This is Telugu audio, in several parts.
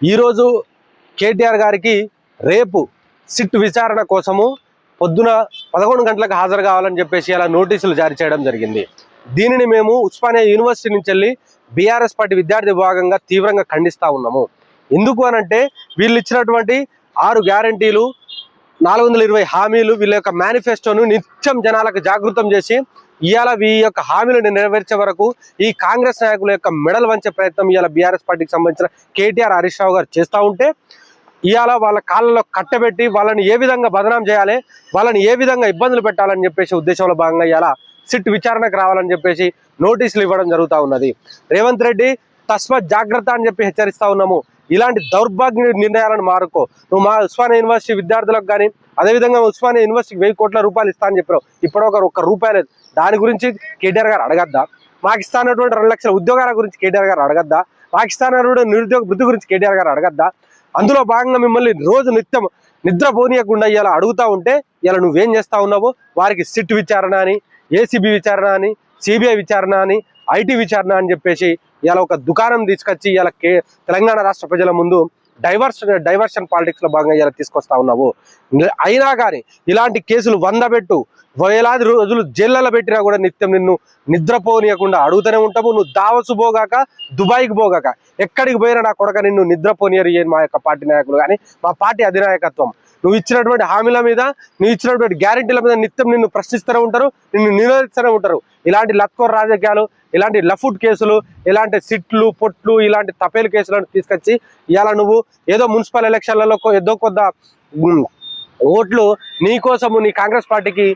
ఈరోజు కేటీఆర్ గారికి రేపు సిట్ విచారణ కోసము పొద్దున పదకొండు గంటలకు హాజరు కావాలని చెప్పేసి అలా నోటీసులు జారీ చేయడం జరిగింది. దీనిని మేము ఉస్మానియా యూనివర్సిటీ నుంచి వెళ్ళి బీఆర్ఎస్ పార్టీ విద్యార్థి విభాగంగా తీవ్రంగా ఖండిస్తూ ఉన్నాము. ఎందుకు అనంటే వీళ్ళు ఇచ్చినటువంటి ఆరు గ్యారంటీలు నాలుగు వందల ఇరవై హామీలు వీళ్ళ యొక్క మేనిఫెస్టోను నిత్యం జనాలకు జాగృతం చేసి ఇవాళ ఈ యొక్క హామీలను నెరవేర్చే వరకు ఈ కాంగ్రెస్ నాయకుల యొక్క మెడల్ వంచే ప్రయత్నం ఇవాళ బీఆర్ఎస్ పార్టీకి సంబంధించిన కేటీఆర్ హరీష్ రావు గారు చేస్తూ ఉంటే ఇవాళ వాళ్ళ కాళ్ళలో కట్టబెట్టి వాళ్ళని ఏ విధంగా బదనాం చేయాలి వాళ్ళని ఏ విధంగా ఇబ్బందులు పెట్టాలని చెప్పేసి ఉద్దేశంలో భాగంగా ఇవాళ సిట్ విచారణకు రావాలని చెప్పేసి నోటీసులు ఇవ్వడం జరుగుతూ ఉన్నది. రేవంత్ రెడ్డి తస్మత్ జాగ్రత్త అని చెప్పి హెచ్చరిస్తూ ఉన్నాము. ఇలాంటి దౌర్భాగ్య నిర్ణయాలను మారుకో. నువ్వు మా ఉస్మానియా యూనివర్సిటీ విద్యార్థులకు కానీ అదేవిధంగా ఉస్మానియా యూనివర్సిటీకి వెయ్యి కోట్ల రూపాయలు ఇస్తా అని చెప్పారు ఇప్పుడు ఒక ఒక్క రూపాయి లేదు. దాని గురించి కేటీఆర్ గారు అడగద్దా? మాకు ఇస్తానటువంటి రెండు లక్షల ఉద్యోగాల గురించి కేటీఆర్ గారు అడగద్దా? మాకు ఇస్తానటువంటి నిరుద్యోగ వృద్ధి గురించి కేటీఆర్ గారు అడగద్దా? అందులో భాగంగా మిమ్మల్ని రోజు నిత్యం నిద్ర పోనీయకుండా ఇలా అడుగుతా ఉంటే ఇలా నువ్వేం చేస్తా ఉన్నావు? వారికి సిట్ విచారణ అని ఏసీబీ విచారణ అని సిబిఐ విచారణ అని ఐటీ విచారణ అని చెప్పేసి ఇలా ఒక దుకాణం తీసుకొచ్చి ఇలా కే తెలంగాణ రాష్ట్ర ప్రజల ముందు డైవర్షన్ డైవర్షన్ పాలిటిక్స్లో భాగంగా ఇలా తీసుకొస్తా ఉన్నావు. అయినా కానీ ఇలాంటి కేసులు వంద పెట్టు వేలాది రోజులు జైళ్ళలో పెట్టినా కూడా నిత్యం నిన్ను నిద్రపోనీయకుండా అడుగుతూనే ఉంటాము. నువ్వు దావసు పోగాక దుబాయ్కి పోగాక ఎక్కడికి పోయినా నా కొడక నిన్ను నిద్రపోనీయరు మా యొక్క పార్టీ నాయకులు కానీ మా పార్టీ అధినాయకత్వం. నువ్వు ఇచ్చినటువంటి హామీల మీద నువ్వు ఇచ్చినటువంటి గ్యారెంటీల మీద నిత్యం నిన్ను ప్రశ్నిస్తూనే ఉంటారు నిన్ను నిరోధిస్తూనే ఉంటారు. ఇలాంటి లత్కోర్ రాజకీయాలు ఇలాంటి లఫుట్ కేసులు ఇలాంటి సిట్లు పొట్లు ఇలాంటి తపేలు కేసులను తీసుకొచ్చి ఇలా నువ్వు ఏదో మున్సిపల్ ఎలక్షన్లలో ఏదో కొద్ద ఓట్లు నీ కోసము నీ కాంగ్రెస్ పార్టీకి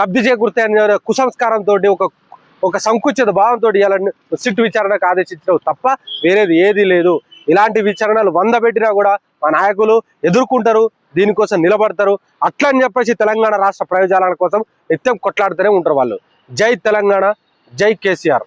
లబ్ధి చేకూరుతాయని కుసంస్కారంతో ఒక ఒక సంకుచిత భావంతో ఇలా సిట్ విచారణకు ఆదేశించడం తప్ప వేరేది ఏది లేదు. ఇలాంటి విచారణలు వంద పెట్టినా కూడా మా నాయకులు ఎదుర్కొంటారు. దీనికోసం నిలబడతారు. అట్లా అని చెప్పేసి తెలంగాణ రాష్ట్ర ప్రయోజనాల కోసం నిత్యం కొట్లాడుతూనే ఉంటారు వాళ్ళు. జై తెలంగాణ జై కేసీఆర్.